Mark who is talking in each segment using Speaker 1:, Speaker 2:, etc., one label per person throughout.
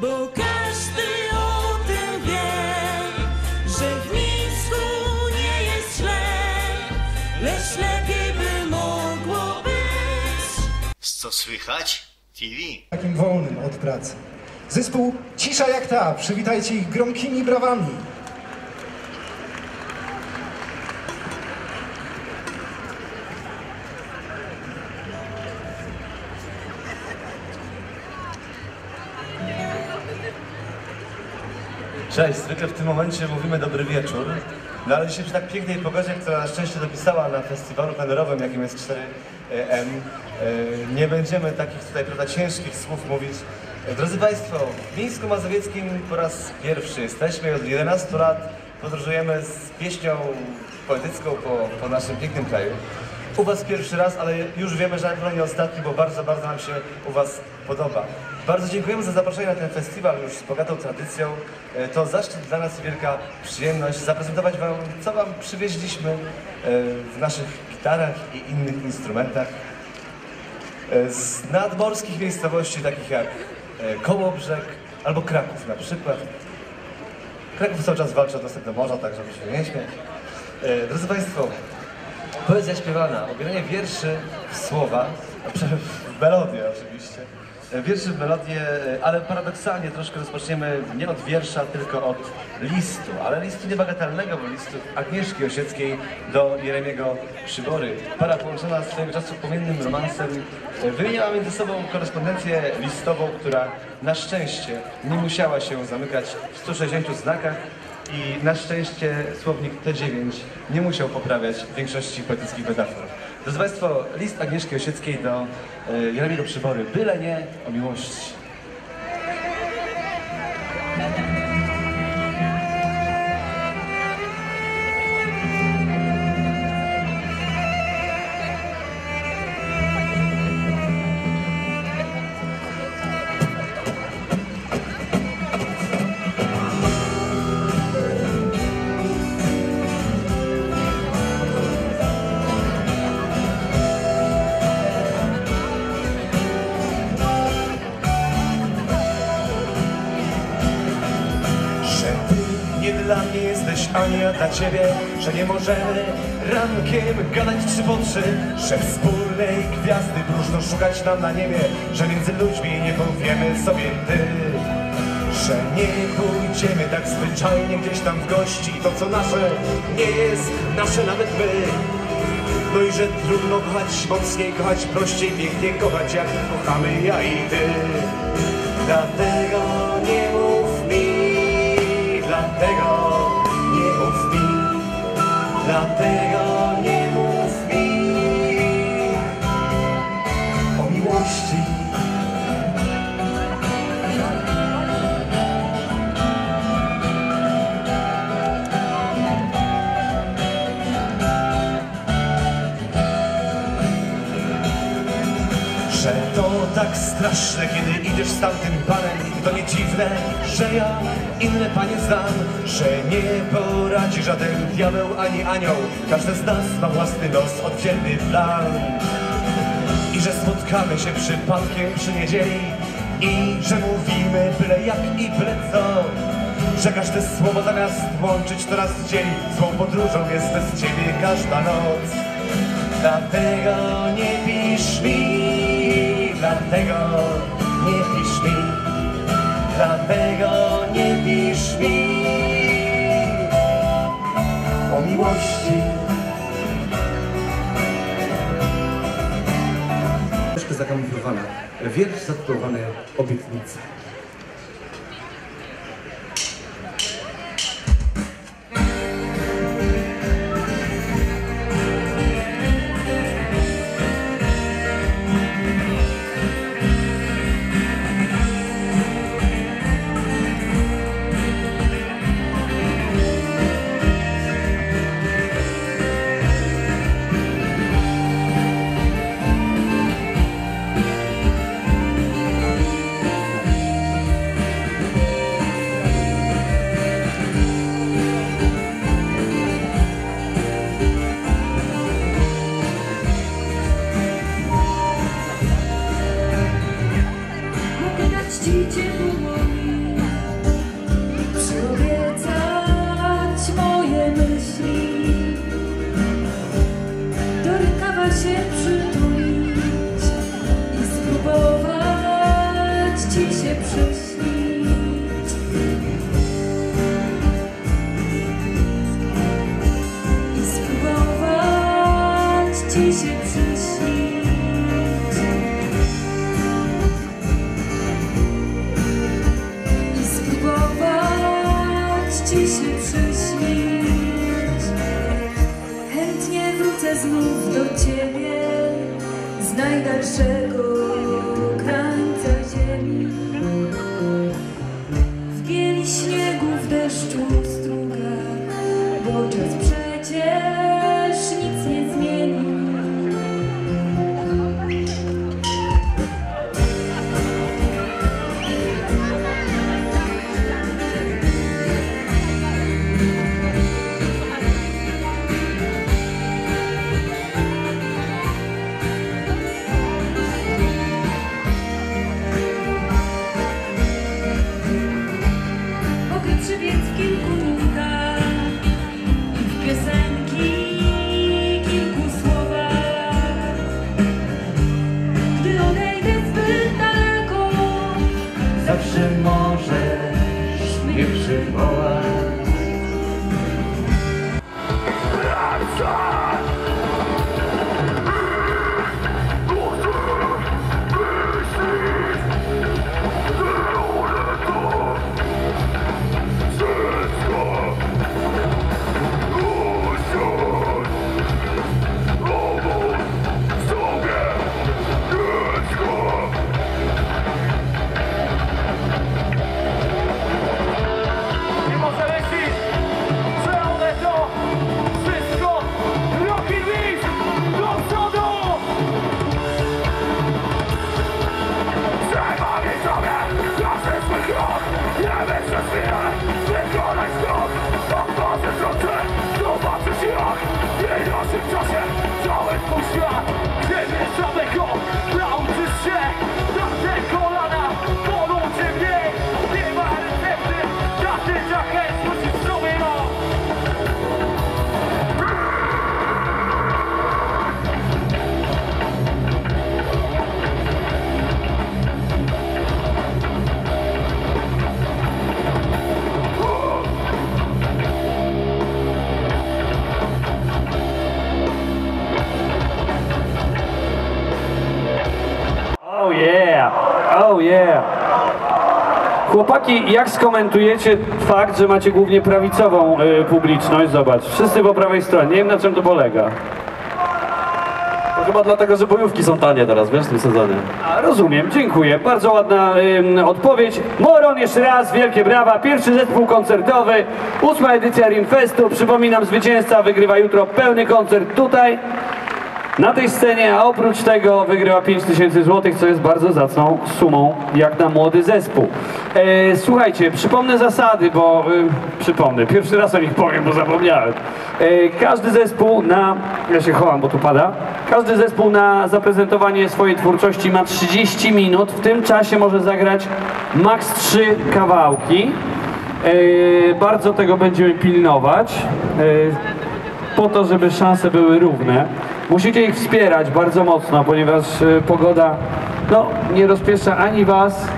Speaker 1: Bo każdy o tym wie, że w Mińsku nie jest źle, lecz lepiej by mogło być.
Speaker 2: Co słychać? TV.
Speaker 3: takim wolnym od pracy. Zespół Cisza jak ta, przywitajcie ich gromkimi brawami.
Speaker 4: Cześć, zwykle w tym momencie mówimy dobry wieczór, no ale dzisiaj przy tak pięknej pogodzie, która na szczęście dopisała na festiwalu plenerowym, jakim jest 4M, e, nie będziemy takich tutaj prawda, ciężkich słów mówić. Drodzy Państwo, w Mińsku Mazowieckim po raz pierwszy jesteśmy, od 11 lat podróżujemy z pieśnią poetycką po, po naszym pięknym kraju. U Was pierwszy raz, ale już wiemy, że na pewno nie ostatni, bo bardzo, bardzo nam się u Was podoba. Bardzo dziękujemy za zaproszenie na ten festiwal już z bogatą tradycją. E, To zaszczyt dla nas i wielka przyjemność zaprezentować Wam, co Wam przywieźliśmy e, w naszych gitarach i innych instrumentach. E, Z nadmorskich miejscowości takich jak Kołobrzeg albo Kraków na przykład. Kraków cały czas walczy o dostęp do morza, tak żeby się nie śmiać. Drodzy Państwo, Poezja śpiewana, obieranie wierszy w słowa, w melodię oczywiście. Wierszy w melodię, ale paradoksalnie troszkę rozpoczniemy nie od wiersza, tylko od listu, ale listu niebagatelnego, bo listu Agnieszki Osieckiej do Jeremiego Przybory. Para połączona swojego czasu płomiennym romansem wymieniała między sobą korespondencję listową, która na szczęście nie musiała się zamykać w 160 znakach, i na szczęście słownik T9 nie musiał poprawiać większości poetyckich metafor. Drodzy Państwo, list Agnieszki Osieckiej do e, Jeremiego Przybory. Byle nie o miłości. Dla ciebie Że nie możemy rankiem gadać trzy po trzy Że wspólnej gwiazdy próżno szukać nam na niebie Że między ludźmi nie powiemy sobie ty Że nie pójdziemy tak zwyczajnie gdzieś tam w gości To co nasze nie jest nasze nawet my no i że trudno kochać mocniej, kochać prościej, pięknie kochać jak kochamy ja i ty. Dlatego dlatego nie mów Że to tak straszne, kiedy idziesz z tamtym panem To nie dziwne, że ja inne panie znam Że nie poradzi żaden diabeł ani anioł. Każdy z nas ma własny los, oddzielny plan. I że spotkamy się przypadkiem przy niedzieli I że mówimy byle jak i byle co. Że każde słowo zamiast łączyć to nas dzieli Złą podróżą jest bez ciebie każda noc. Dlatego nie pisz mi, dlatego nie pisz mi, dlatego nie pisz mi o miłości.
Speaker 5: Troszkę zakamuflowana. Wiersz zatytułowany Obietnica.
Speaker 1: Się przyśnić. Chętnie wrócę znów do ciebie z najdalszego
Speaker 6: Chłopaki, jak skomentujecie fakt, że macie głównie prawicową y, publiczność? Zobacz, wszyscy po prawej stronie. Nie wiem na czym to polega.
Speaker 7: To chyba dlatego, że bojówki są tanie teraz, wiesz, w tym sezonie.
Speaker 6: A, rozumiem, dziękuję. Bardzo ładna ym, odpowiedź. Moron jeszcze raz, wielkie brawa. Pierwszy zespół koncertowy, ósma edycja Rimfestu. Przypominam, zwycięzca wygrywa jutro pełny koncert tutaj. Na tej scenie, a oprócz tego wygrywa 5000 zł, co jest bardzo zacną sumą, jak na młody zespół. E, słuchajcie, przypomnę zasady, bo e, przypomnę, pierwszy raz o nich powiem, bo zapomniałem. E, każdy zespół na, ja się chowam, bo tu pada, każdy zespół na zaprezentowanie swojej twórczości ma 30 minut, w tym czasie może zagrać maks 3 kawałki. E, bardzo tego będziemy pilnować. E, po to, żeby szanse były równe. Musicie ich wspierać bardzo mocno, ponieważ e, pogoda no, nie rozpieszcza ani was,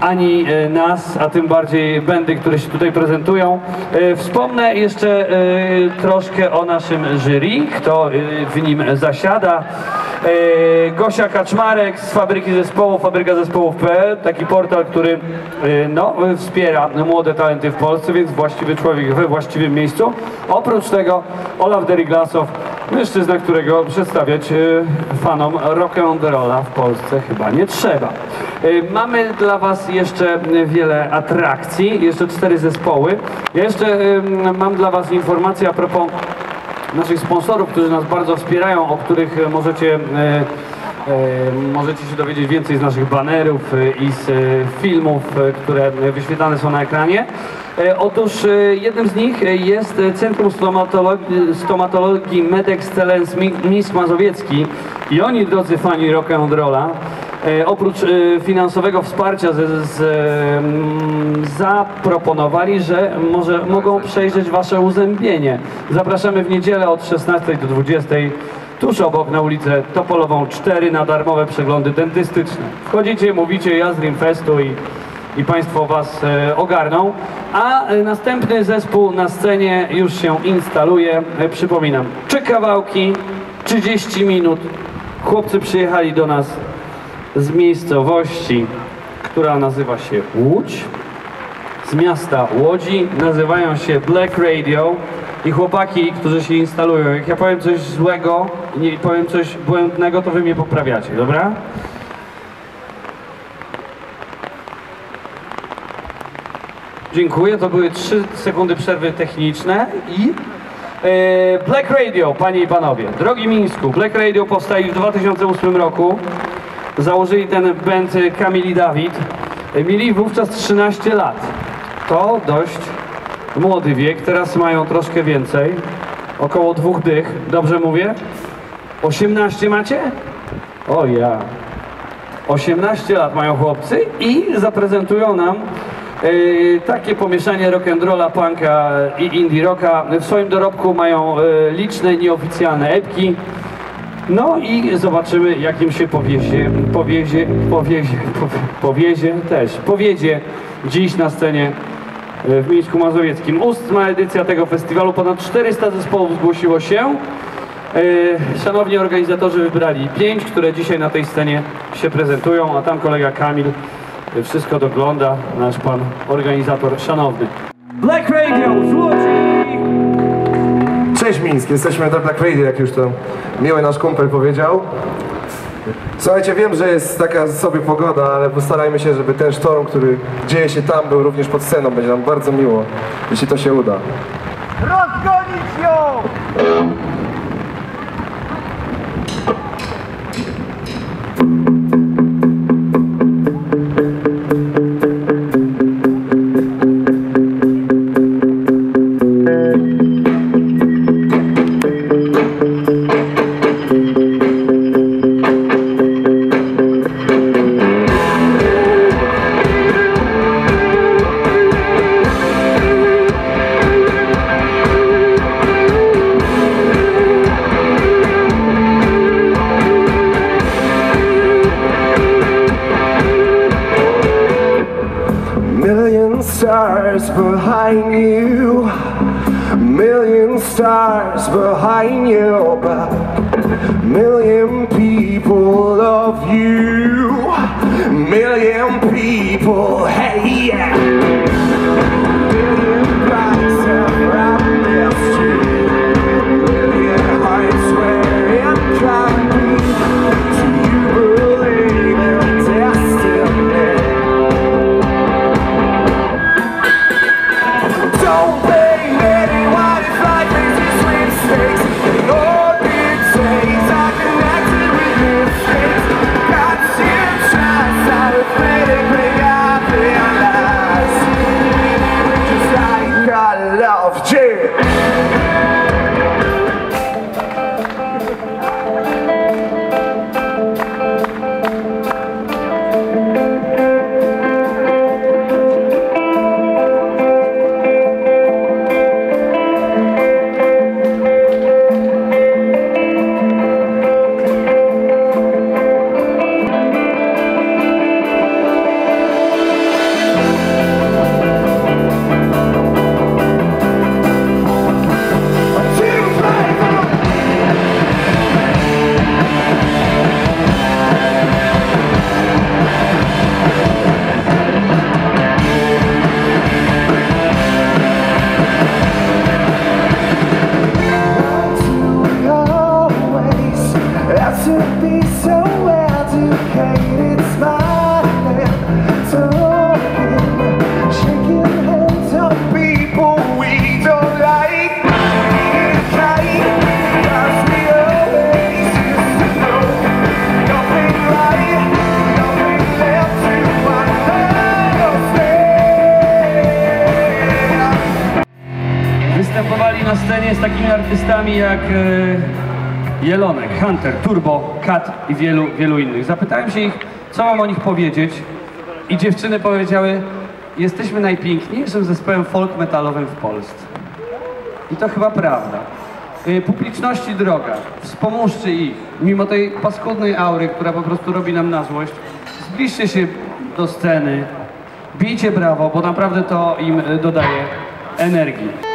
Speaker 6: ani e, nas, a tym bardziej bendy, które się tutaj prezentują. E, Wspomnę jeszcze troszkę o naszym jury, kto w nim zasiada. E, Gosia Kaczmarek z Fabryki Zespołów, Fabryka Zespołów.pl, taki portal, który e, no, wspiera młode talenty w Polsce, więc właściwy człowiek we właściwym miejscu. Oprócz tego Olaf Deriglasow, mężczyzna, którego przedstawiać e, fanom rock'n'rolla w Polsce chyba nie trzeba. Mamy dla Was jeszcze wiele atrakcji, jeszcze cztery zespoły. Ja jeszcze mam dla Was informację a propos naszych sponsorów, którzy nas bardzo wspierają, o których e, możecie, e, e, możecie się dowiedzieć więcej z naszych banerów i z filmów, które wyświetlane są na ekranie. Otóż jednym z nich jest Centrum Stomatologii, Stomatologii Mi- Mińsk Mazowiecki i oni, drodzy fani rock'n'rolla, E, oprócz e, finansowego wsparcia z, z, e, mm, zaproponowali, że może mogą przejrzeć Wasze uzębienie. Zapraszamy w niedzielę od 16 do 20 tuż obok na ulicę Topolową 4 na darmowe przeglądy dentystyczne. Wchodzicie, mówicie ja z Rimfestu i, i Państwo Was e, ogarną. A e, następny zespół na scenie już się instaluje. E, przypominam, trzy kawałki, 30 minut. Chłopcy przyjechali do nas z miejscowości, która nazywa się Łódź z miasta Łodzi, nazywają się Black Radio i chłopaki, którzy się instalują, jak ja powiem coś złego nie powiem coś błędnego, to wy mnie poprawiacie, dobra? Dziękuję, to były 3 sekundy przerwy techniczne i e, Black Radio, panie i panowie. Drogi Mińsku, Black Radio powstaje w 2008 roku. Założyli ten band Kamil i Dawid. E, Mieli wówczas 13 lat. To dość młody wiek, teraz mają troszkę więcej. Około dwóch dych, dobrze mówię? 18 macie? O ja. 18 lat mają chłopcy i zaprezentują nam e, takie pomieszanie rock'n'rolla, punka i indie rocka. W swoim dorobku mają e, liczne nieoficjalne epki. No i zobaczymy, jak im się powiezie, powiezie, powiezie, powie- powiezie też, powiedzie dziś na scenie e, w Mińsku Mazowieckim. Ósma edycja tego festiwalu, ponad 400 zespołów zgłosiło się. E, Szanowni organizatorzy wybrali pięć, które dzisiaj na tej scenie się prezentują, a tam kolega Kamil e, wszystko dogląda, nasz pan organizator szanowny. Black Radio z!
Speaker 8: Cześć Mińsk, jesteśmy na Black jak już to miły nasz kumpel powiedział. Słuchajcie, wiem, że jest taka sobie pogoda, ale postarajmy się, żeby ten sztorm, który dzieje się tam, był również pod sceną. Będzie nam bardzo miło, jeśli to się uda.
Speaker 9: Rozgonić ją!
Speaker 6: Występowali na scenie z takimi artystami jak e, Jelonek, Hunter, Turbo, Kat i wielu, wielu innych. Zapytałem się ich, co mam o nich powiedzieć i dziewczyny powiedziały, jesteśmy najpiękniejszym zespołem folk metalowym w Polsce. I to chyba prawda. y, publiczności droga, wspomóżcie ich, mimo tej paskudnej aury, która po prostu robi nam na złość, zbliżcie się do sceny, bijcie brawo, bo naprawdę to im y, dodaje energii.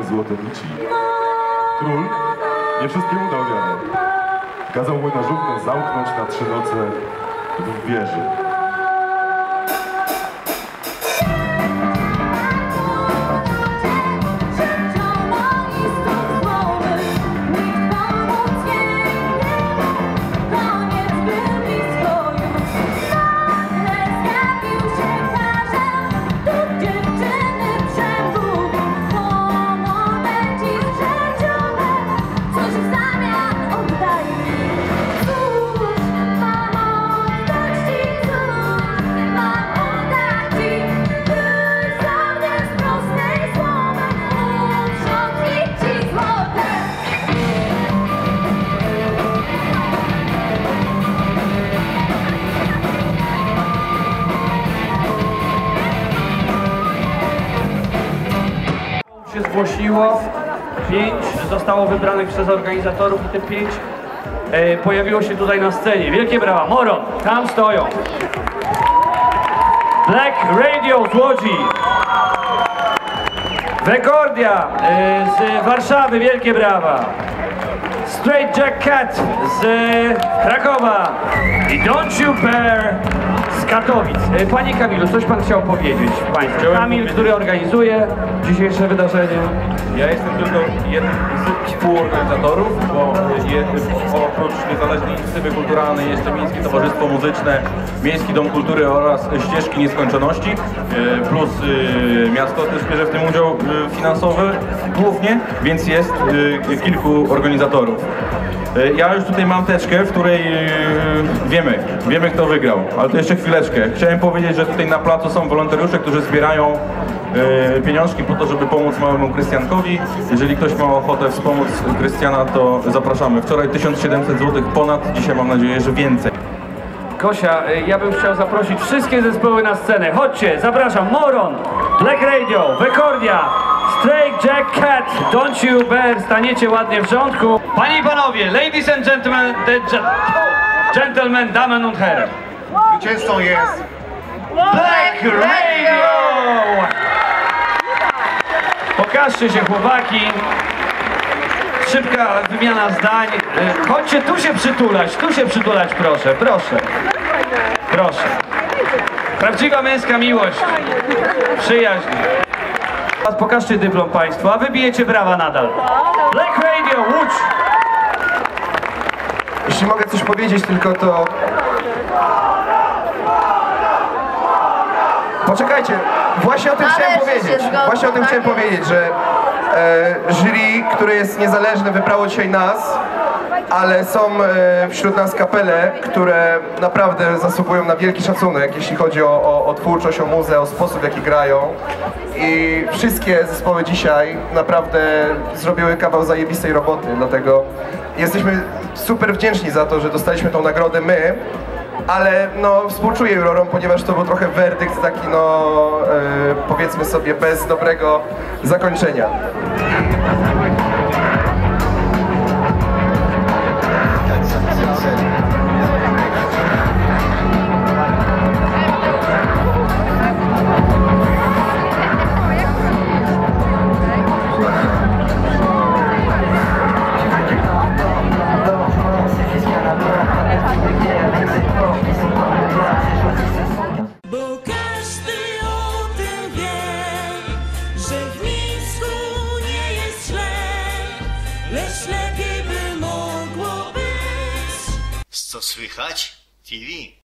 Speaker 1: Słomy złote nici. Król nie wszystkiemu dał wiarę. Kazał młynarzówkę zamknąć na trzy noce w wieży.
Speaker 6: Pięć zostało wybranych przez organizatorów i te pięć e, pojawiło się tutaj na scenie. Wielkie brawa, Moron, tam stoją. Black Radio z Łodzi. Wekordia e, z Warszawy, wielkie brawa. Straight Jack Cat z Krakowa i Don't You Bear Katowic. E, Panie Kamilu, coś Pan chciał powiedzieć Państwu? Kamil, który organizuje dzisiejsze wydarzenie.
Speaker 10: Ja jestem tylko jednym z współorganizatorów, bo je, oprócz Niezależnej Inicjatywy Kulturalnej jeszcze Miejskie Towarzystwo Muzyczne, Miejski Dom Kultury oraz Ścieżki Nieskończoności, e, plus e, miasto też bierze w tym udział e, finansowy głównie, więc jest e, kilku organizatorów. E, Ja już tutaj mam teczkę, w której e, wiemy, wiemy kto wygrał, ale to jeszcze chwileczkę. Chciałem powiedzieć, że tutaj na placu są wolontariusze, którzy zbierają e, pieniążki po to, żeby pomóc małemu Krystiankowi. Jeżeli ktoś ma ochotę wspomóc Krystiana, to zapraszamy. Wczoraj 1700 zł ponad, dzisiaj mam nadzieję, że więcej.
Speaker 6: Gosia, y, ja bym chciał zaprosić wszystkie zespoły na scenę. Chodźcie, zapraszam. Moron, Black Radio, Wekordia, Straight Jack Cat, Don't You Bear, staniecie ładnie w rządku. Panie i panowie, ladies and gentlemen, gentlemen, damen und herren.
Speaker 3: Zwycięzcą jest
Speaker 6: Black Radio! Pokażcie się chłopaki. Szybka wymiana zdań. Chodźcie tu się przytulać, tu się przytulać proszę, proszę. Proszę. Prawdziwa męska miłość. Przyjaźń. Teraz Pokażcie dyplom Państwu, a wy bijecie brawa nadal. Black Radio, Łódź!
Speaker 11: Jeśli mogę coś powiedzieć tylko to... Poczekajcie, właśnie o tym chciałem powiedzieć. Właśnie o tym
Speaker 12: tak
Speaker 11: chciałem powiedzieć, że e, jury, które jest niezależne, wybrało dzisiaj nas, ale są e, wśród nas kapele, które naprawdę zasługują na wielki szacunek, jeśli chodzi o, o, o twórczość, o muzę, o sposób, w jaki grają. I wszystkie zespoły dzisiaj naprawdę zrobiły kawał zajebistej roboty, dlatego jesteśmy super wdzięczni za to, że dostaliśmy tą nagrodę my, ale no współczuję jurorom, ponieważ to był trochę werdykt taki no e, powiedzmy sobie bez dobrego zakończenia.
Speaker 1: Lepiej by